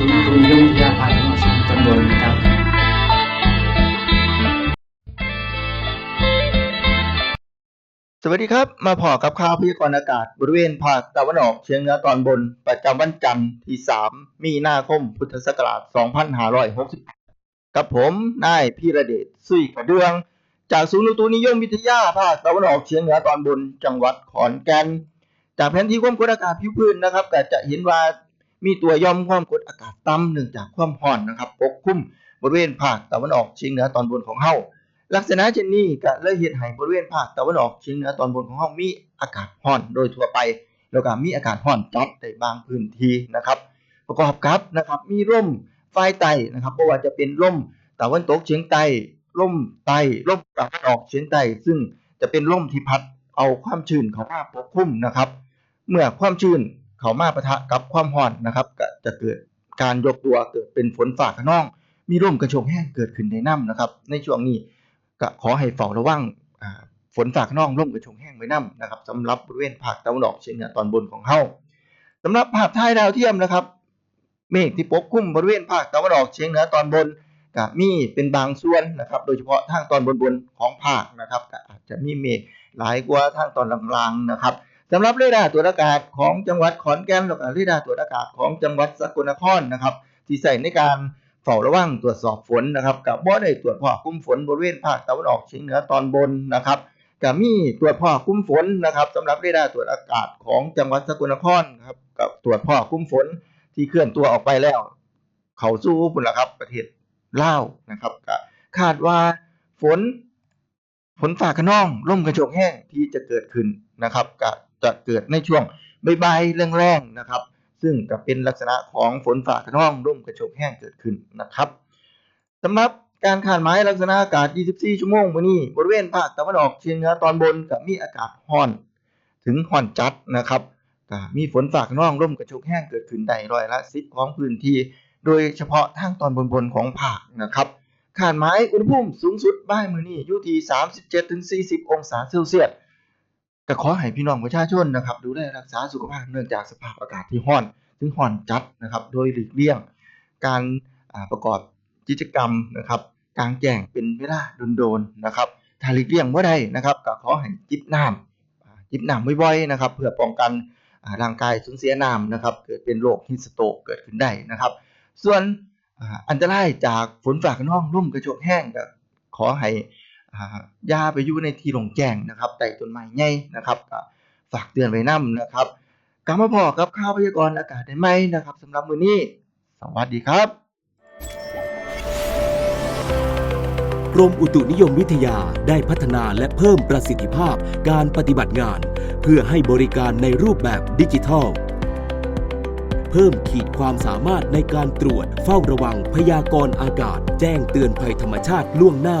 ศูนย์อุตุนิยมวิทยาภาคตะวันยงเหนือตอนบนนะครับสวัสดีครับ มาพอกับข่าวพยากรณ์อากาศบริเวณภาคตะวันออกเฉียงเหนือตอนบน ประจำวันจันทร์ที่ 3 มีนาคม พุทธศักราช 2568กับผม นายพีระเดชสุยกระเดือง จากศูนย์อุตุนิยมวิทยาภาคตะวันออกเฉียงเหนือตอนบน จังหวัดขอนแก่น จากแผนที่ความกดอากาศผิวพื้นนะครับก็จะเห็นว่า มีตัวย่อมความกดอากาศต่ำเนื่องจากความร้อนนะครับปกคลุมบริเวณภาคตะวันออกเฉียงเหนือตอนบนของเฮาลักษณะเช่นนี้ก็เลยเฮ็ดให้บริเวณภาคตะวันออกเฉียงเหนือตอนบนของเฮามีอากาศร้อนโดยทั่วไป แล้วก็มีอากาศร้อนจัดในบางพื้นที่นะครับ ประกอบกับนะครับมีลมฝ่ายใต้นะครับบ่ว่าจะเป็นลมตะวันตกเฉียงใต้ลมใต้ลมตะวันออกเฉียงใต้ซึ่งจะเป็นลมที่พัดเอาความชื้นเข้ามาปกคลุมนะครับ เมื่อความชื้น เขามาปะทะกับความร้อนนะครับก็จะเกิดการยกตัวเกิดเป็นฝนฟ้าคะนอง มีลมกระโชกแห้งเกิดขึ้นในน้ำนะครับ ในช่วงนี้ก็ขอให้เฝ้าระวังฝนฟ้าขนองลมกระโชกแห้งไว้นํนะครับสำหรับบริเวณภาคตะวันออกเฉียงเหนือตอนบนของเฮาสำหรับภาพถ่ายดาวเทียมนะครับ เมฆที่ปกคลุมบริเวณภาคตะวันออกเฉียงเหนือตอนบนก็มีเป็นบางส่วนนะครับ โดยเฉพาะทางตอนบนๆของภาคนะครับก็อาจจะมีเมฆหลายกว่าทางตอนล่างๆนะครับ สำหรับเรดาร์ตรวจอากาศของจังหวัดขอนแก่นแล้วก็เรดาร์ตรวจอากาศของจังหวัดสกลนครนะครับ ที่ใช้ในการเฝ้าระวังตรวจสอบฝนนะครับกับบ่ได้ตรวจพ่อกลุ่มฝนบริเวณภาคตะวันออกเฉียงเหนือตอนบนนะครับกับมีตรวจพ่อกลุ่มฝนนะครับสำหรับเรดาร์ตรวจอากาศของจังหวัดสกลนครครับกับตรวจพ่อกลุ่มฝนที่เคลื่อนตัวออกไปแล้ว เขาสู่พุ่นละครับประเทศลาวนะครับก็คาดว่าฝนฝนฟ้าคะนองลมกระโชกแห้งที่จะเกิดขึ้นนะครับก็ จะเกิดในช่วงบ่ายๆแรงๆนะครับ ซึ่งก็เป็นลักษณะของฝนฟ้าคะนองลมกระโชกแห้งเกิดขึ้นนะครับสำหรับการคาดหมายลักษณะอากาศ 24 ชั่วโมงมื้อนี้บริเวณภาคตะวันออกเฉียงเหนือตอนบนก็มีอากาศร้อน ถึงร้อนจัดนะครับมีฝนฟ้าคะนองลมกระโชกแห้งเกิดขึ้นได้ร้อยละ10ของพื้นที่ โดยเฉพาะทางตอนบนๆของภาคนะครับคาดหมายอุณหภูมิสูงสุดบ่ายมื้อนี้อยู่ที่ 37-40 องศาเซลเซียส ก็ขอให้พี่น้องประชาชนนะครับ ดูแลรักษาสุขภาพเนื่องจากสภาพอากาศที่ร้อนถึงร้อนจัดนะครับ โดยหลีกเลี่ยงการประกอบกิจกรรมนะครับกลางแจ้งเป็นเวลาโดนๆนะครับถ้าหลีกเลี่ยงบ่ได้นะครับก็ขอให้จิบน้ำจิบน้ำบ่อยๆนะครับ เพื่อป้องกันร่างกายสูญเสียน้ำนะครับ เกิดเป็นโรคฮีสโตกเกิดขึ้นได้นะครับ ส่วนอันตรายจากฝนฟ้าคะนองลมกระโชกแห้งก็ขอให้ ย่าไปอยู่ในที่โล่งแจ้งนะครับใต้ต้นไม้ใหญ่นะครับฝากเตือนไว้นํนะครับกลับมาพอกับข่าวพยากรณ์อากาศได้ใหมนะครับสำหรับมื้อนี้ สวัสดีครับ กรมอุตุนิยมวิทยาได้พัฒนาและเพิ่มประสิทธิภาพการปฏิบัติงาน เพื่อให้บริการในรูปแบบดิจิทัล เพิ่มขีดความสามารถในการตรวจเฝ้าระวังพยากรณ์อากาศ แจ้งเตือนภัยธรรมชาติล่วงหน้า